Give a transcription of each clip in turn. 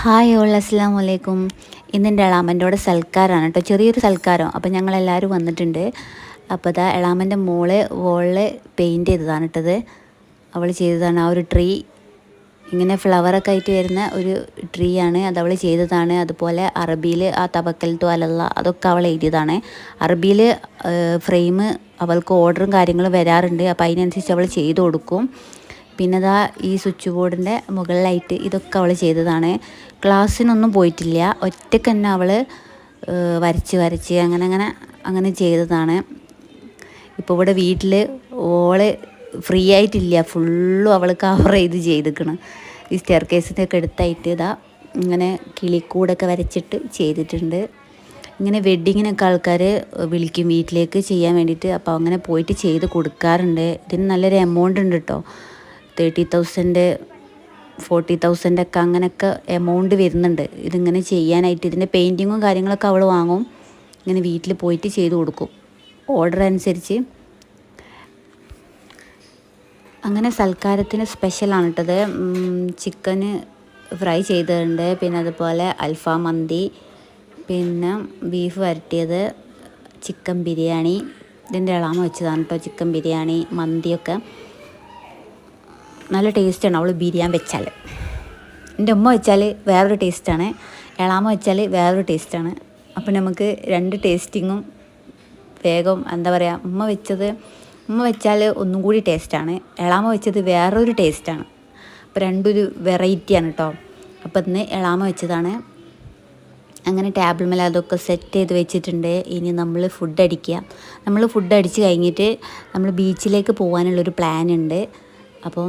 Hi all അസ്സാം വലൈക്കും ഇന്നെന്റെ എളാമന്റെ കൂടെ സൽക്കാരമാണ് കേട്ടോ. ചെറിയൊരു സൽക്കാരം. അപ്പോൾ ഞങ്ങളെല്ലാവരും വന്നിട്ടുണ്ട്. അപ്പോൾ അതാ എളാമന്റെ മോൾ വോളിൽ പെയിന്റ് ചെയ്തതാണ് ഇട്ടത് അവൾ ചെയ്തതാണ്. ആ ഒരു ട്രീ ഇങ്ങനെ ഫ്ലവറൊക്കെ ആയിട്ട് വരുന്ന ഒരു ട്രീ ആണ്. അത് അവൾ ചെയ്തതാണ്. അതുപോലെ അറബിയിൽ ആ തവക്കൽ തോലല്ല അതൊക്കെ അവൾ എഴുതിയതാണ്. അറബിയിൽ ഫ്രെയിം അവൾക്ക് ഓർഡറും കാര്യങ്ങളും വരാറുണ്ട്. അപ്പോൾ അതിനനുസരിച്ച് അവൾ ചെയ്തു കൊടുക്കും. പിന്നെ ദാ ഈ സ്വിച്ച് ബോർഡിന്റെ മുകളിലായിട്ട് ഇതൊക്കെ അവൾ ചെയ്തതാണ്. ക്ലാസ്സിനൊന്നും പോയിട്ടില്ല. ഒറ്റയ്ക്ക് തന്നെ അവൾ വരച്ച് വരച്ച് അങ്ങനെ അങ്ങനെ അങ്ങനെ ചെയ്തതാണ്. ഇപ്പോൾ ഇവിടെ വീട്ടിൽ ഓൾ ഫ്രീ ആയിട്ടില്ല. ഫുള്ളും അവൾ കവർ ചെയ്ത് ചെയ്തിക്കണം. ഈ സ്റ്റെയർ കേസിന്റെ എടുത്തായിട്ട് ഇതാ ഇങ്ങനെ കിളിക്കൂടൊക്കെ വരച്ചിട്ട് ചെയ്തിട്ടുണ്ട്. ഇങ്ങനെ വെഡ്ഡിങ്ങിനൊക്കെ ആൾക്കാർ വിളിക്കും. വീട്ടിലേക്ക് ചെയ്യാൻ വേണ്ടിയിട്ട്. അപ്പോൾ അങ്ങനെ പോയിട്ട് ചെയ്ത് കൊടുക്കാറുണ്ട്. ഇതിന് നല്ലൊരു എമൗണ്ട് ഉണ്ട് കേട്ടോ തേർട്ടി തൗസൻഡ് ഫോർട്ടി തൗസൻഡ് ഒക്കെ അങ്ങനെയൊക്കെ എമൗണ്ട് വരുന്നുണ്ട്. ഇതിങ്ങനെ ചെയ്യാനായിട്ട് ഇതിന്റെ പെയിന്റിങ്ങും കാര്യങ്ങളൊക്കെ അവൾ വാങ്ങും. ഇങ്ങനെ വീട്ടിൽ പോയിട്ട് ചെയ്ത് കൊടുക്കും. ഓർഡർ അനുസരിച്ച്. അങ്ങനെ സൽക്കാരത്തിന് സ്പെഷ്യലാണ് കേട്ടത് ചിക്കന് ഫ്രൈ ചെയ്തിട്ടുണ്ട്. പിന്നെ അതുപോലെ അൽഫാം മന്തി. പിന്നെ ബീഫ് വരട്ടിയത് ചിക്കൻ ബിരിയാണി. ഇതിന്റെ ഇളാമ വെച്ചതാണ് കേട്ടോ ചിക്കൻ ബിരിയാണി മന്തിയൊക്കെ. നല്ല ടേസ്റ്റാണ് അവൾ ബിരിയാൻ വെച്ചാൽ എന്റെ ഉമ്മ വെച്ചാൽ വേറൊരു ടേസ്റ്റാണ്. എളാമ വെച്ചാൽ വേറൊരു ടേസ്റ്റാണ്. അപ്പം നമുക്ക് രണ്ട് ടേസ്റ്റിങ്ങും വേഗം എന്താ പറയുക ഉമ്മ വെച്ചത് ഉമ്മ വെച്ചാൽ ഒന്നും കൂടി ടേസ്റ്റാണ്. എളാമ വെച്ചത് വേറൊരു ടേസ്റ്റാണ്. അപ്പോൾ രണ്ടൊരു വെറൈറ്റിയാണ് കേട്ടോ അപ്പം ഇന്ന് എളാമ വെച്ചതാണ്. അങ്ങനെ ടേബിൾ മേലെ അതൊക്കെ സെറ്റ് ചെയ്ത് വെച്ചിട്ടുണ്ട്. ഇനി നമ്മൾ ഫുഡ് അടിക്കുക. നമ്മൾ ഫുഡ് അടിച്ച് കഴിഞ്ഞിട്ട് നമ്മൾ ബീച്ചിലേക്ക് പോകാനുള്ളൊരു പ്ലാൻ ഉണ്ട്. അപ്പം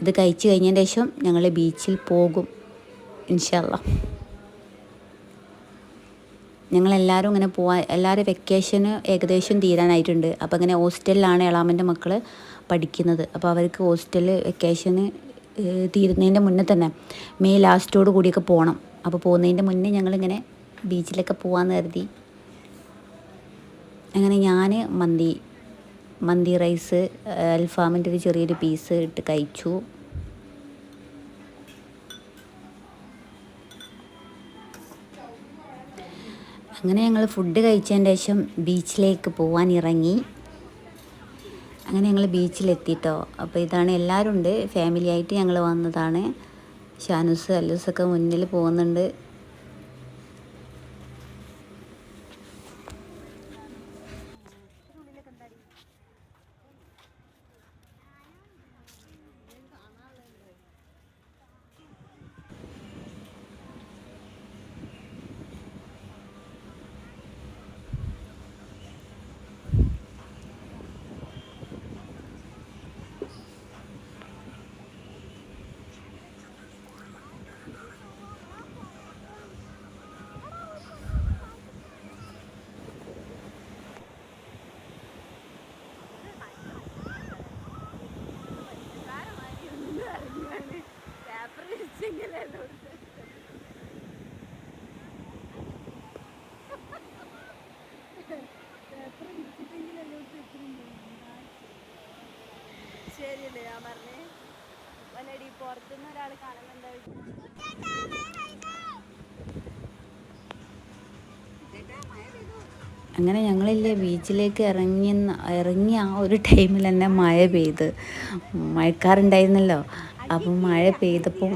ഇത് കഴിച്ചു കഴിഞ്ഞതിന് ശേഷം ഞങ്ങൾ ബീച്ചിൽ പോകും ഇൻഷല്ല ഞങ്ങളെല്ലാവരും ഇങ്ങനെ പോവാൻ എല്ലാവരും വെക്കേഷന് ഏകദേശം തീരാനായിട്ടുണ്ട്. അപ്പോൾ ഇങ്ങനെ ഹോസ്റ്റലിലാണ് എളാമന്റെ മക്കൾ പഠിക്കുന്നത്. അപ്പോൾ അവർക്ക് ഹോസ്റ്റലിൽ വെക്കേഷന് തീരുന്നതിന്റെ മുന്നേ തന്നെ മെയ് ലാസ്റ്റോട് കൂടിയൊക്കെ പോകണം. അപ്പോൾ പോകുന്നതിന്റെ മുന്നേ ഞങ്ങളിങ്ങനെ ബീച്ചിലൊക്കെ പോകാമെന്ന് കരുതി. അങ്ങനെ ഞാൻ മന്തി മന്തി റൈസ് അൽഫാമിന്റെ ഒരു ചെറിയൊരു പീസ് ഇട്ട് കഴിച്ചു. അങ്ങനെ ഞങ്ങൾ ഫുഡ് കഴിച്ചതിന് ശേഷം ബീച്ചിലേക്ക് പോകാൻ ഇറങ്ങി. അങ്ങനെ ഞങ്ങൾ ബീച്ചിലെത്തിട്ടോ. അപ്പോൾ ഇതാണ് എല്ലാവരും ഉണ്ട്. ഫാമിലി ആയിട്ട് ഞങ്ങൾ വന്നതാണ്. ഷാനുസ് അല്ലൂസൊക്കെ മുന്നിൽ പോകുന്നുണ്ട്. ശരിയല്ലേ ഞാൻ പറഞ്ഞേ? വല്ലടി പുറത്തുനിന്ന് ഒരാൾ കാണുന്നുണ്ടോ അങ്ങനെ ഞങ്ങളില്ലേ ബീച്ചിലേക്ക് ഇറങ്ങി ഇറങ്ങിയ ആ ഒരു ടൈമിൽ തന്നെ മഴ പെയ്ത്. മഴക്കാറുണ്ടായിരുന്നല്ലോ. അപ്പം മഴ പെയ്തപ്പോൾ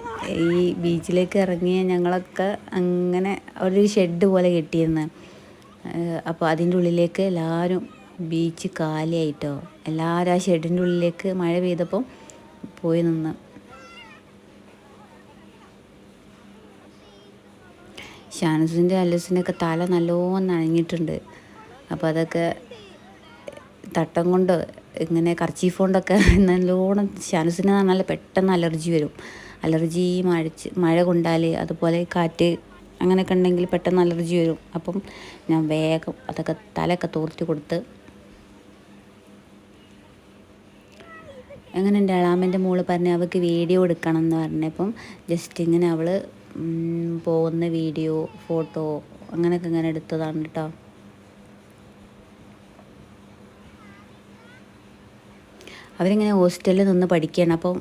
ഈ ബീച്ചിലേക്ക് ഇറങ്ങിയ ഞങ്ങളൊക്കെ അങ്ങനെ ഒരു ഷെഡ് പോലെ കെട്ടിയിരുന്നു. അപ്പോൾ അതിന്റെ ഉള്ളിലേക്ക് എല്ലാവരും ബീച്ച് കാലിയായിട്ടോ. എല്ലാവരും ആ ഷെഡിന്റെ ഉള്ളിലേക്ക് മഴ പെയ്തപ്പം പോയി നിന്ന്. ഷാനസിന്റെ അലസിനൊക്കെ തല നല്ലോണം നനഞ്ഞിട്ടുണ്ട്. അപ്പോൾ അതൊക്കെ തട്ടം കൊണ്ട് ഇങ്ങനെ കർച്ചീഫ് കൊണ്ടൊക്കെ നല്ലോണം ഷാനസിന് നല്ല പെട്ടെന്ന് അലർജി വരും. അലർജി മഴ മഴ കൊണ്ടാൽ അതുപോലെ കാറ്റ് അങ്ങനെയൊക്കെ ഉണ്ടെങ്കിൽ പെട്ടെന്ന് അലർജി വരും. അപ്പം ഞാൻ വേഗം അതൊക്കെ തലയൊക്കെ തോർത്തി കൊടുത്ത് അങ്ങനെ എന്റെ അളാമന്റെ മോൾ പറഞ്ഞ് അവൾക്ക് വീഡിയോ എടുക്കണം എന്ന് പറഞ്ഞപ്പം ജസ്റ്റ് ഇങ്ങനെ അവൾ പോകുന്ന വീഡിയോ ഫോട്ടോ അങ്ങനെയൊക്കെ ഇങ്ങനെ എടുത്തതാണ് കേട്ടോ. അവരിങ്ങനെ ഹോസ്റ്റലിൽ നിന്ന് പഠിക്കുകയാണ്. അപ്പം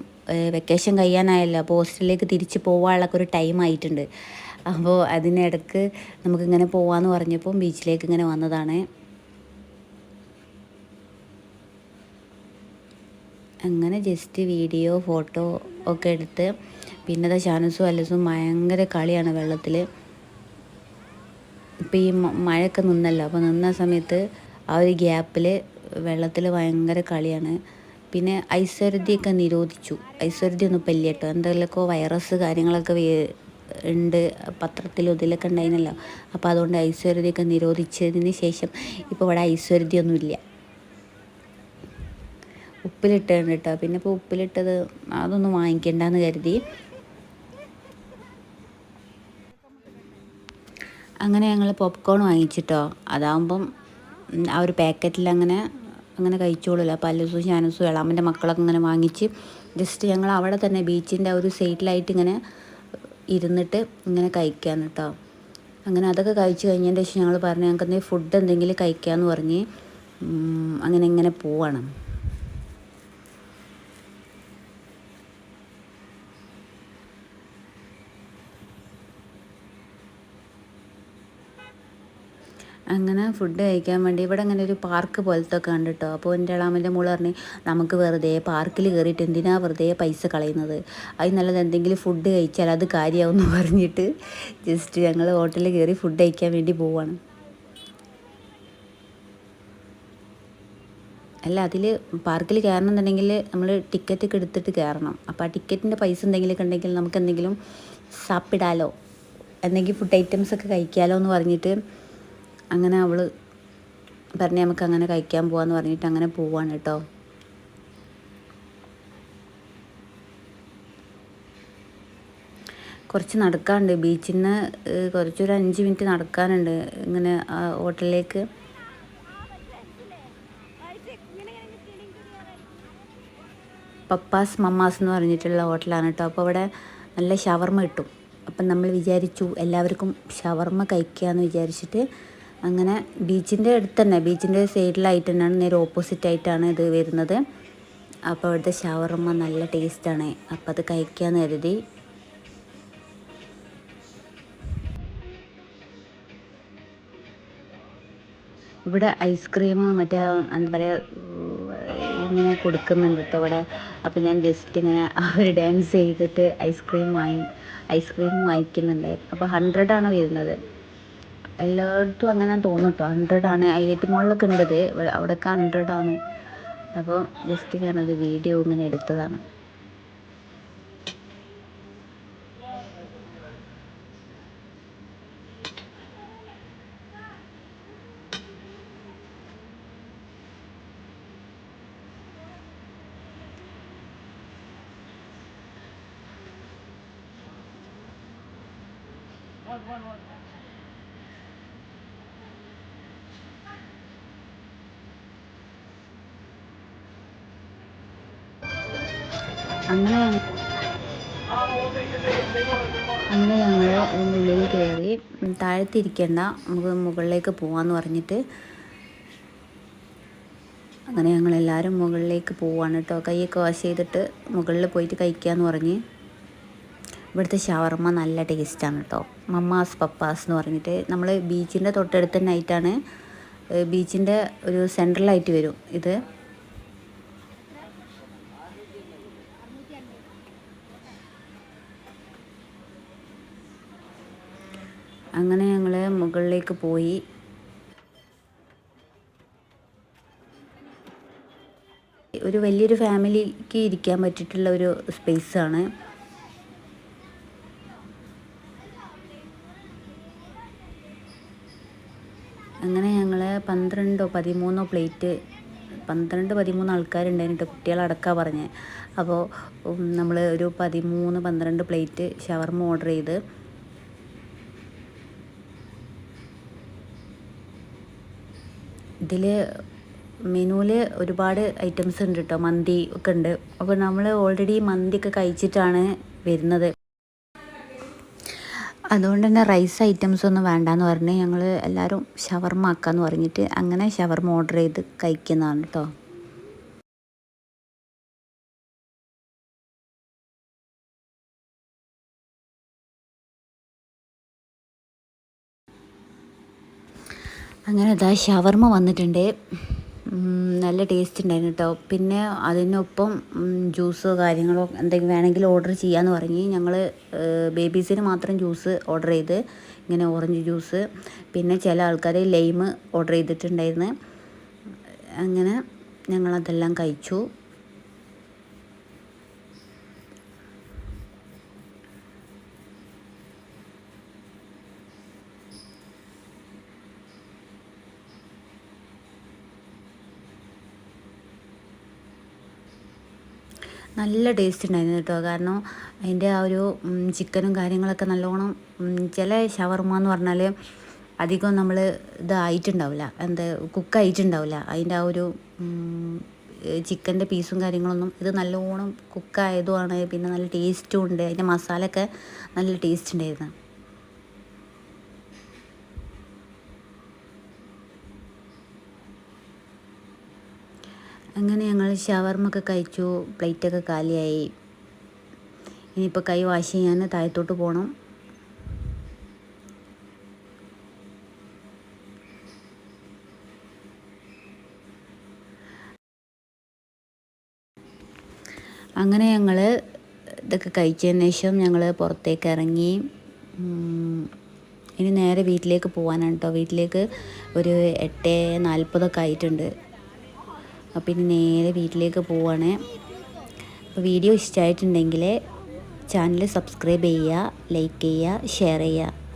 വെക്കേഷൻ കഴിയാനായല്ലോ. അപ്പോൾ ഹോസ്റ്റലിലേക്ക് തിരിച്ച് പോകാനുള്ളൊക്കെ ഒരു ടൈം ആയിട്ടുണ്ട്. അപ്പോൾ അതിനിടക്ക് നമുക്കിങ്ങനെ പോകാമെന്ന് പറഞ്ഞപ്പം ബീച്ചിലേക്ക് ഇങ്ങനെ വന്നതാണ്. അങ്ങനെ ജസ്റ്റ് വീഡിയോ ഫോട്ടോ ഒക്കെ എടുത്ത് പിന്നെ അതാ ഷാനസും അല്ലസും ഭയങ്കര കളിയാണ് വെള്ളത്തിൽ ഇപ്പോൾ ഈ മഴയൊക്കെ നിന്നല്ലോ അപ്പോൾ നിന്ന സമയത്ത് ആ ഒരു ഗ്യാപ്പിൽ വെള്ളത്തിൽ ഭയങ്കര കളിയാണ്. പിന്നെ ഐശ്വര്യതിയൊക്കെ നിരോധിച്ചു. ഐശ്വര്യതി ഒന്നും ഇപ്പം ഇല്ല കേട്ടോ. എന്തെങ്കിലുമൊക്കെ വൈറസ് കാര്യങ്ങളൊക്കെ ഉണ്ട് പത്രത്തിലും ഇതിലൊക്കെ ഉണ്ടായിരുന്നല്ലോ അപ്പോൾ അതുകൊണ്ട് ഐശ്വര്യതയൊക്കെ നിരോധിച്ചതിന് ശേഷം ഇപ്പോൾ ഇവിടെ ഐശ്വര്യതയൊന്നുമില്ല ഉപ്പിലിട്ടുണ്ട് കേട്ടോ. പിന്നെ ഇപ്പോൾ ഉപ്പിലിട്ടത് അതൊന്നും വാങ്ങിക്കണ്ടെന്ന് കരുതി. അങ്ങനെ ഞങ്ങൾ പോപ്കോൺ വാങ്ങിച്ചിട്ടോ. അതാകുമ്പം ആ ഒരു പാക്കറ്റിൽ അങ്ങനെ അങ്ങനെ കഴിച്ചോളൂല്ലോ അപ്പോൾ അല്ലസും ഷാനസും എളാമന്റെ മക്കളൊക്കെ ഇങ്ങനെ വാങ്ങിച്ച് ജസ്റ്റ് ഞങ്ങൾ അവിടെ തന്നെ ബീച്ചിന്റെ ആ ഒരു സൈഡിലായിട്ട് ഇങ്ങനെ ഇരുന്നിട്ട് ഇങ്ങനെ കഴിക്കാന്ന് കേട്ടോ. അങ്ങനെ അതൊക്കെ കഴിച്ച് കഴിഞ്ഞതിന്റെ ശേഷം ഞങ്ങൾ പറഞ്ഞു ഞങ്ങൾക്ക് എന്തെങ്കിലും ഫുഡ് എന്തെങ്കിലും കഴിക്കാമെന്ന് പറഞ്ഞ് അങ്ങനെ ഇങ്ങനെ പോവാണ്. അങ്ങനെ ഫുഡ് കഴിക്കാൻ വേണ്ടി ഇവിടെ അങ്ങനെ ഒരു പാർക്ക് പോലത്തെ ഒക്കെ ഉണ്ട് കേട്ടോ അപ്പോൾ എന്റെ ഇളാമന്റെ മോൾ പറഞ്ഞ് നമുക്ക് വെറുതെ പാർക്കിൽ കയറിയിട്ട് എന്തിനാ വെറുതെ പൈസ കളയുന്നത്? അത് നല്ലത് എന്തെങ്കിലും ഫുഡ് കഴിച്ചാൽ അത് കാര്യമാവുമെന്ന് പറഞ്ഞിട്ട് ജസ്റ്റ് ഞങ്ങൾ ഹോട്ടലിൽ കയറി ഫുഡ് കഴിക്കാൻ വേണ്ടി പോവാണ്. അല്ല അതിൽ പാർക്കിൽ കയറണം എന്നുണ്ടെങ്കിൽ നമ്മൾ ടിക്കറ്റ് ഒക്കെ എടുത്തിട്ട് കയറണം. അപ്പോൾ ആ ടിക്കറ്റിന്റെ പൈസ എന്തെങ്കിലുമൊക്കെ ഉണ്ടെങ്കിൽ നമുക്ക് എന്തെങ്കിലും സാപ്പിടാലോ? എന്തെങ്കിലും ഫുഡ് ഐറ്റംസ് ഒക്കെ കഴിക്കാലോ എന്ന് പറഞ്ഞിട്ട് അങ്ങനെ അവൾ പറഞ്ഞ് നമുക്ക് അങ്ങനെ കഴിക്കാൻ പോവാന്ന് പറഞ്ഞിട്ട് അങ്ങനെ പോവാണ് കേട്ടോ കുറച്ച് നടക്കാനുണ്ട്. ബീച്ചിൽ നിന്ന് കുറച്ചൊരു അഞ്ച് മിനിറ്റ് നടക്കാനുണ്ട്. ഇങ്ങനെ ഹോട്ടലിലേക്ക്. പപ്പാസ് മമ്മാസ് എന്ന് പറഞ്ഞിട്ടുള്ള ഹോട്ടലാണ് കേട്ടോ അപ്പോൾ അവിടെ നല്ല ഷവർമ്മ കിട്ടും. അപ്പം നമ്മൾ വിചാരിച്ചു എല്ലാവർക്കും ഷവർമ്മ എന്ന് വിചാരിച്ചിട്ട് അങ്ങനെ ബീച്ചിന്റെ അടുത്ത് തന്നെ ബീച്ചിന്റെ സൈഡിലായിട്ട് തന്നെയാണ് നേരെ ഓപ്പോസിറ്റ് ആയിട്ടാണ് ഇത് വരുന്നത്. അപ്പോൾ അവിടുത്തെ ഷവർമ്മ നല്ല ടേസ്റ്റാണ് അപ്പോൾ അത് കഴിക്കാമെന്ന് കരുതി. ഇവിടെ ഐസ്ക്രീം മറ്റേ എന്താ പറയുക ഇങ്ങനെ കൊടുക്കുന്നുണ്ട് കേട്ടോ ഇവിടെ. അപ്പോൾ ഞാൻ ജസ്റ്റ് ഇങ്ങനെ അവർ ഡാൻസ് ചെയ്തിട്ട് ഐസ്ക്രീം വാങ്ങി ഐസ്ക്രീം വാങ്ങിക്കുന്നുണ്ട്. അപ്പോൾ ഹൺഡ്രഡാണ് വരുന്നത്. എല്ലായിടത്തും അങ്ങനെ തോന്നും കേട്ടോ ഹൺഡ്രഡാണ് ഹൈലൈറ്റ് മോളിലൊക്കെ ഉണ്ടത് അവിടെയൊക്കെ ഹൺഡ്രഡാണ് അപ്പോൾ ജസ്റ്റ് ഞാനത് വീഡിയോ ഇങ്ങനെ എടുത്തതാണ്. അങ്ങനെ അങ്ങനെ ഞങ്ങൾ ഉള്ളിൽ കയറി താഴത്തിരിക്കേണ്ട നമുക്ക് മുകളിലേക്ക് പോവാന്ന് പറഞ്ഞിട്ട് അങ്ങനെ ഞങ്ങൾ എല്ലാവരും മുകളിലേക്ക് പോവാണ് കേട്ടോ കൈയൊക്കെ വാഷ് ചെയ്തിട്ട് മുകളിൽ പോയിട്ട് കഴിക്കാന്ന് പറഞ്ഞ്. ഇവിടുത്തെ ഷവർമ്മ നല്ല ടേസ്റ്റാണ് കേട്ടോ മമ്മാസ് പപ്പാസ് എന്ന് പറഞ്ഞിട്ട് നമ്മൾ ബീച്ചിന്റെ തൊട്ടടുത്ത് നൈറ്റാണ് ബീച്ചിന്റെ ഒരു സെൻട്രലായിട്ട് വരും ഇത്. അങ്ങനെ ഞങ്ങൾ മുകളിലേക്ക് പോയി. ഒരു വലിയൊരു ഫാമിലിക്ക് ഇരിക്കാൻ പറ്റിയിട്ടുള്ള ഒരു സ്പേസാണ്. അങ്ങനെ ഞങ്ങൾ പന്ത്രണ്ടോ പതിമൂന്നോ പ്ലേറ്റ് പന്ത്രണ്ട് പതിമൂന്ന് ആൾക്കാരുണ്ടായിരുന്നു കേട്ടോ കുട്ടികളടക്കാ പറഞ്ഞത് അപ്പോൾ നമ്മൾ ഒരു പതിമൂന്ന് പന്ത്രണ്ട് പ്ലേറ്റ് ഷവർമ്മ ഓർഡർ ചെയ്ത് ഇതിൽ മെനുവിൽ ഒരുപാട് ഐറ്റംസ് ഉണ്ട് കേട്ടോ മന്തി ഒക്കെ ഉണ്ട് അപ്പോൾ നമ്മൾ ഓൾറെഡി മന്തിയൊക്കെ കഴിച്ചിട്ടാണ് വരുന്നത്. അതുകൊണ്ട് തന്നെ റൈസ് ഐറ്റംസ് ഒന്നും വേണ്ടാന്ന് പറഞ്ഞ് ഞങ്ങൾ എല്ലാവരും ഷവർമ്മ ആക്കാന്ന് പറഞ്ഞിട്ട് അങ്ങനെ ഷവർമ്മ ഓർഡർ ചെയ്ത് കഴിക്കുന്നതാണ് കേട്ടോ അങ്ങനെ ഇതാ ഷവർമ്മ വന്നിട്ടുണ്ട്. നല്ല ടേസ്റ്റ് ഉണ്ടായിരുന്നു കേട്ടോ പിന്നെ അതിനൊപ്പം ജ്യൂസോ കാര്യങ്ങളോ എന്തെങ്കിലും വേണമെങ്കിൽ ഓർഡർ ചെയ്യാമെന്ന് പറഞ്ഞ് ഞങ്ങൾ ബേബീസിന് മാത്രം ജ്യൂസ് ഓർഡർ ചെയ്ത് ഇങ്ങനെ ഓറഞ്ച് ജ്യൂസ് പിന്നെ ചില ആൾക്കാർ ലൈം ഓർഡർ ചെയ്തിട്ടുണ്ടായിരുന്നു. അങ്ങനെ ഞങ്ങളതെല്ലാം കഴിച്ചു. നല്ല ടേസ്റ്റ് ഉണ്ടായിരുന്നു കേട്ടോ കാരണം അതിന്റെ ആ ഒരു ചിക്കനും കാര്യങ്ങളൊക്കെ നല്ലോണം ചില ഷവർമ എന്ന് പറഞ്ഞാൽ അധികം നമ്മൾ ഇതായിട്ടുണ്ടാവില്ല എന്താ കുക്കായിട്ടുണ്ടാവില്ല അതിന്റെ ആ ഒരു ചിക്കന്റെ പീസും കാര്യങ്ങളൊന്നും ഇത് നല്ലോണം കുക്കായതുമാണ് പിന്നെ നല്ല ടേസ്റ്റും ഉണ്ട്. അതിന്റെ മസാലയൊക്കെ നല്ല ടേസ്റ്റ് ഉണ്ടായിരുന്നു അങ്ങനെ ഞങ്ങൾ ഷവർമൊക്കെ കഴിച്ചു പ്ലേറ്റൊക്കെ കാലിയായി. ഇനിയിപ്പോൾ കൈ വാഷ് ചെയ്യാൻ താഴത്തോട്ട് പോകണം അങ്ങനെ ഞങ്ങൾ ഇതൊക്കെ കഴിച്ചതിന് ശേഷം ഞങ്ങൾ പുറത്തേക്ക് ഇറങ്ങി. ഇനി നേരെ വീട്ടിലേക്ക് പോകാനാണ് കേട്ടോ വീട്ടിലേക്ക് ഒരു എട്ട് നാൽപ്പതൊക്കെ ആയിട്ടുണ്ട്. അപ്പം ഇനി നേരെ വീട്ടിലേക്ക് പോവുകയാണ് അപ്പോൾ വീഡിയോ ഇഷ്ടമായിട്ടുണ്ടെങ്കിൽ ചാനൽ സബ്സ്ക്രൈബ് ചെയ്യുക ലൈക്ക് ചെയ്യുക ഷെയർ ചെയ്യുക.